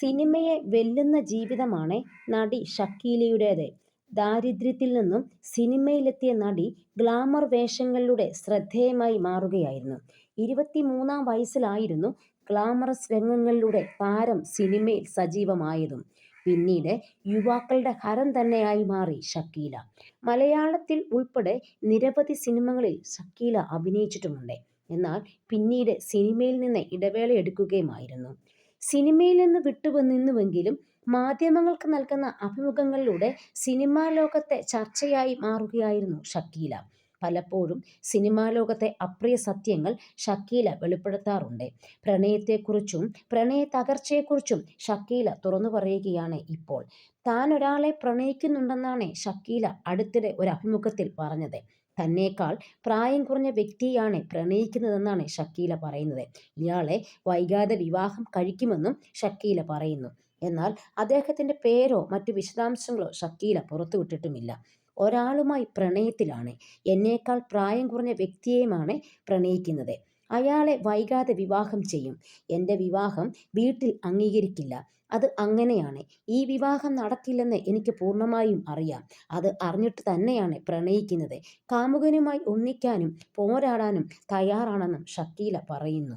സിനിമയെ വെല്ലുന്ന ജീവിതമാണ് നടി ഷക്കീലയുടേത്. ദാരിദ്ര്യത്തിൽ നിന്നും സിനിമയിലെത്തിയ നടി ഗ്ലാമർ വേഷങ്ങളിലൂടെ ശ്രദ്ധേയമായി മാറുകയായിരുന്നു. ഇരുപത്തിമൂന്നാം വയസ്സിലായിരുന്നു ഗ്ലാമറസ് രംഗങ്ങളിലൂടെ താരം സിനിമയിൽ സജീവമായതും. പിന്നീട് യുവാക്കളുടെ ഹരം തന്നെയായി മാറി ഷക്കീല. മലയാളത്തിൽ ഉൾപ്പെടെ നിരവധി സിനിമകളിൽ ഷക്കീല അഭിനയിച്ചിട്ടുമുണ്ട്. എന്നാൽ പിന്നീട് സിനിമയിൽ നിന്ന് ഇടവേളയെടുക്കുകയുമായിരുന്നു. സിനിമയിൽ നിന്ന് വിട്ടുവന്നിരുന്നുവെങ്കിലും മാധ്യമങ്ങൾക്ക് നൽകുന്ന അഭിമുഖങ്ങളിലൂടെ സിനിമാ ലോകത്തെ ചർച്ചയായി മാറുകയായിരുന്നു ഷക്കീല. പലപ്പോഴും സിനിമാ ലോകത്തെ അപ്രിയ സത്യങ്ങൾ ഷക്കീല വെളിപ്പെടുത്താറുണ്ട്. പ്രണയത്തെക്കുറിച്ചും പ്രണയ തകർച്ചയെക്കുറിച്ചും ഷക്കീല തുറന്നു പറയുകയാണ് ഇപ്പോൾ. താൻ ഒരാളെ പ്രണയിക്കുന്നുണ്ടെന്നാണ് ഷക്കീല അടുത്തിടെ ഒരു അഭിമുഖത്തിൽ പറഞ്ഞത്. തന്നെക്കാൾ പ്രായം കുറഞ്ഞ വ്യക്തിയാണ് പ്രണയിക്കുന്നതെന്നാണ് ഷക്കീല പറയുന്നത്. ഇയാളെ വൈകാതെ വിവാഹം കഴിക്കുമെന്നും ഷക്കീല പറയുന്നു. എന്നാൽ അദ്ദേഹത്തിന്റെ പേരോ മറ്റു വിശദാംശങ്ങളോ ഷക്കീല പുറത്തുവിട്ടിട്ടുമില്ല. ഒരാളുമായി പ്രണയത്തിലാണ്. എന്നേക്കാൾ പ്രായം കുറഞ്ഞ വ്യക്തിയെയുമാണ് പ്രണയിക്കുന്നത്. അയാളെ വൈകാതെ വിവാഹം ചെയ്യും. എന്റെ വിവാഹം വീട്ടിൽ അംഗീകരിക്കില്ല. അത് അങ്ങനെയാണ്. ഈ വിവാഹം നടക്കില്ലെന്ന് എനിക്ക് പൂർണമായും അറിയാം. അത് അറിഞ്ഞിട്ട് തന്നെയാണ് പ്രണയിക്കുന്നത്. കാമുകനുമായി ഒന്നിക്കാനും പോരാടാനും തയ്യാറാണെന്നും ഷക്കീല പറയുന്നു.